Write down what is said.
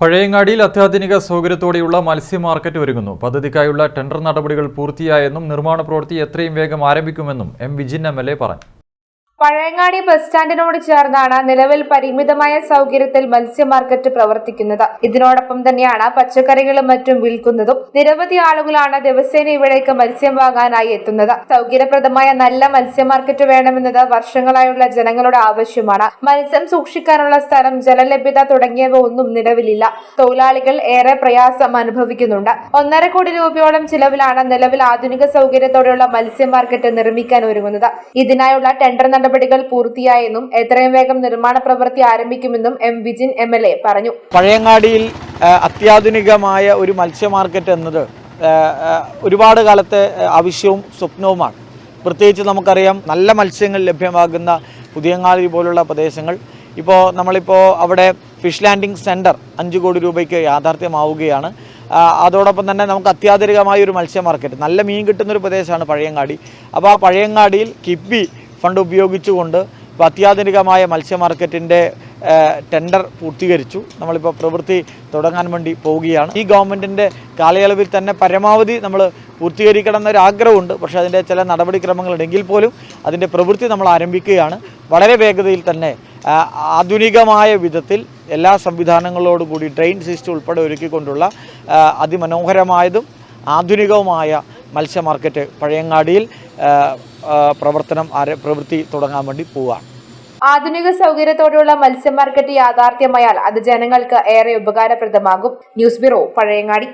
പഴയങ്ങാടിയിൽ അത്യാധുനിക സൗകര്യത്തോടെയുള്ള മത്സ്യ മാർക്കറ്റ് ഒരുങ്ങുന്നു. പദ്ധതിക്കായുള്ള ടെൻഡർ നടപടികൾ പൂർത്തിയായെന്നും നിർമ്മാണ പ്രവൃത്തി എത്രയും വേഗം ആരംഭിക്കുമെന്നും M Vijin M L A പറഞ്ഞു. പഴയങ്ങാടി ബസ് സ്റ്റാൻഡിനോട് ചേർന്നാണ് നിലവിൽ പരിമിതമായ സൗകര്യത്തിൽ മത്സ്യ മാർക്കറ്റ് പ്രവർത്തിക്കുന്നത്. ഇതിനോടൊപ്പം തന്നെയാണ് പച്ചക്കറികളും മറ്റും വിൽക്കുന്നതും നിരവധി ആളുകളാണ് ദിവസേന ഇവിടേക്ക് മത്സ്യം വാങ്ങാനായി എത്തുന്നത്. സൗകര്യപ്രദമായ നല്ല മത്സ്യ മാർക്കറ്റ് വേണമെന്നത് വർഷങ്ങളായുള്ള ജനങ്ങളുടെ ആവശ്യമാണ്. മത്സ്യം സൂക്ഷിക്കാനുള്ള സ്ഥലം ജലലഭ്യത തുടങ്ങിയവ ഒന്നും നിലവിലില്ല. തൊഴിലാളികൾ ഏറെ പ്രയാസം അനുഭവിക്കുന്നുണ്ട്. ഒന്നര കോടി രൂപയോളം ചിലവിലാണ് നിലവിൽ ആധുനിക സൗകര്യത്തോടെയുള്ള മത്സ്യ മാർക്കറ്റ് നിർമ്മിക്കാൻ ഒരുങ്ങുന്നത്. ഇതിനായുള്ള ടെൻഡർ നടപടികൾ പൂർത്തിയായെന്നും എത്രയും വേഗം നിർമ്മാണ പ്രവൃത്തി ആരംഭിക്കുമെന്നും M Vijin M L A പറഞ്ഞു. പഴയങ്ങാടിയിൽ അത്യാധുനികമായ ഒരു മത്സ്യ മാർക്കറ്റ് എന്നത് ഒരുപാട് കാലത്തെ ആവശ്യവും സ്വപ്നവുമാണ്. പ്രത്യേകിച്ച് നമുക്കറിയാം നല്ല മത്സ്യങ്ങൾ ലഭ്യമാകുന്ന പുതിയങ്ങാടി പോലുള്ള പ്രദേശങ്ങൾ. ഇപ്പോൾ നമ്മളിപ്പോൾ അവിടെ ഫിഷ് ലാൻഡിംഗ് സെന്റർ അഞ്ച് കോടി രൂപയ്ക്ക് യാഥാർത്ഥ്യമാവുകയാണ്. അതോടൊപ്പം തന്നെ നമുക്ക് അത്യാധുനികമായ ഒരു മത്സ്യ മാർക്കറ്റ് നല്ല മീൻ കിട്ടുന്ന ഒരു പ്രദേശമാണ് പഴയങ്ങാടി. അപ്പോൾ ആ പഴയങ്ങാടിയിൽ കിബി ഫണ്ട് ഉപയോഗിച്ചുകൊണ്ട് ഇപ്പോൾ അത്യാധുനികമായ മത്സ്യ മാർക്കറ്റിന്റെ ടെൻഡർ പൂർത്തീകരിച്ചു. നമ്മളിപ്പോൾ പ്രവൃത്തി തുടങ്ങാൻ വേണ്ടി പോവുകയാണ്. ഈ ഗവൺമെന്റിന്റെ കാലയളവിൽ തന്നെ പരമാവധി നമ്മൾ പൂർത്തീകരിക്കണം എന്നൊരു ആഗ്രഹമുണ്ട് പക്ഷേ അതിന്റെ ചില നടപടിക്രമങ്ങളുണ്ടെങ്കിൽ പോലും അതിന്റെ പ്രവൃത്തി നമ്മൾ ആരംഭിക്കുകയാണ്. വളരെ വേഗതയിൽ തന്നെ ആധുനികമായ വിധത്തിൽ എല്ലാ സംവിധാനങ്ങളോടും കൂടി ട്രെയിൻ സിസ്റ്റം ഉൾപ്പെടെ ഒരുക്കിക്കൊണ്ടുള്ള അതിമനോഹരമായതും ആധുനികവുമായ മത്സ്യ മാർക്കറ്റ് പഴയങ്ങാടിയിൽ പ്രവർത്തനം പ്രവൃത്തി തുടങ്ങാൻ വേണ്ടി പോവുകയാണ് ആധുനിക സൗകര്യത്തോടെയുള്ള മത്സ്യ മാർക്കറ്റ് യാഥാർത്ഥ്യമായാൽ അത് ജനങ്ങൾക്ക് ഏറെ ഉപകാരപ്രദമാകും. News bureau Pazhayangadi.